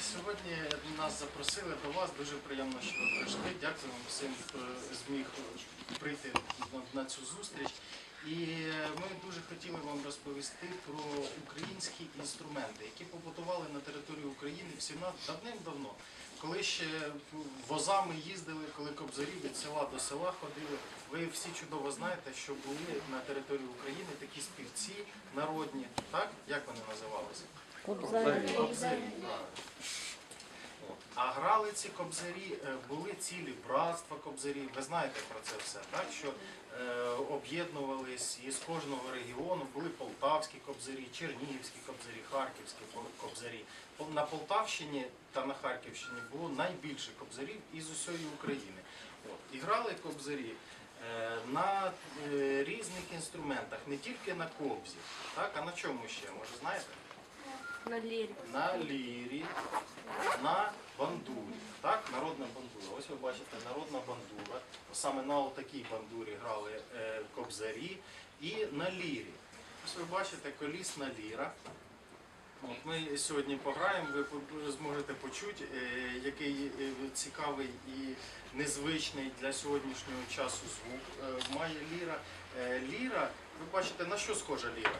Сьогодні нас запросили до вас. Дуже приємно, що ви прийшли. Дякую вам всім, хто зміг прийти на, цю зустріч. І ми дуже хотіли вам розповісти про українські інструменти, які побутували на території України всі давним-давно. Коли ще возами їздили, коли кобзарі від села до села ходили. Ви всі чудово знаєте, що були на території України такі співці народні, так? Як вони називалися? Кобзарі. От. А грали ці кобзарі, е, були цілі братства кобзарів. Ви знаєте про це все, так? Що е, об'єднувались із кожного регіону, були полтавські кобзарі, чернігівські кобзарі, харківські кобзарі. На Полтавщині та на Харківщині було найбільше кобзарів із усієї України. От. І грали кобзарі е, на е, різних інструментах, не тільки на кобзі, так? а на чому ще, може знаєте? На лірі. на лірі, на бандурі. Так, народна бандура. Ось ви бачите, народна бандура. Саме на такій бандурі грали е, кобзарі і на лірі. Ось ви бачите колісна ліра. От ми сьогодні пограємо, ви зможете почути, е, який е, цікавий і незвичний для сьогоднішнього часу звук е, має ліра. Е, Ліра, ви бачите, на що схожа ліра?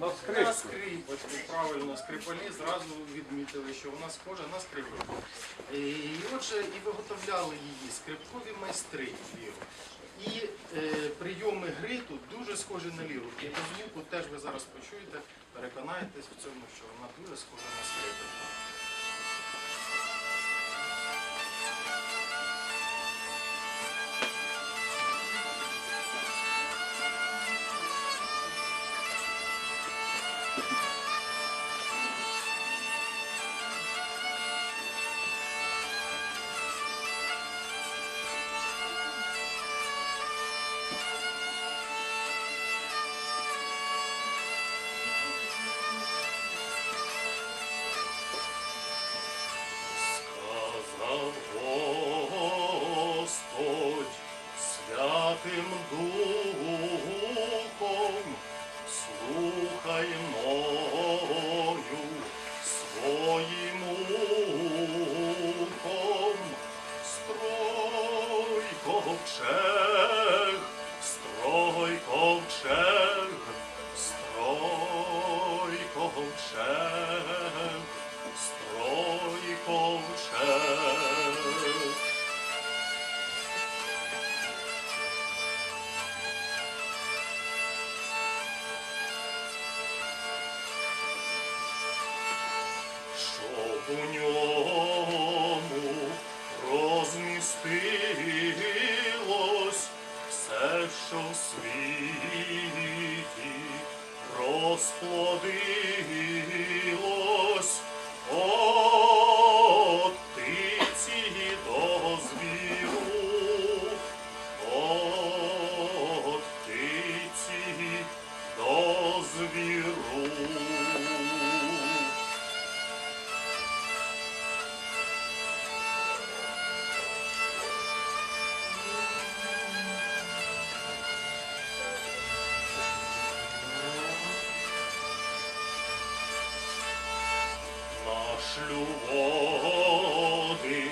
На На скрипку. скрипочку, правильно, скрипалі зразу відмітили, що вона схожа на скрипку. І отже, і виготовляли її скрипкові майстри ліру. І е, прийоми гри тут дуже схожі на ліру. І по звуку теж ви зараз почуєте, переконаєтесь в цьому, що вона дуже схожа на скрипочку. Святым Духом слухаем у ньому розмістилось все, що в світі розплодилось Наш води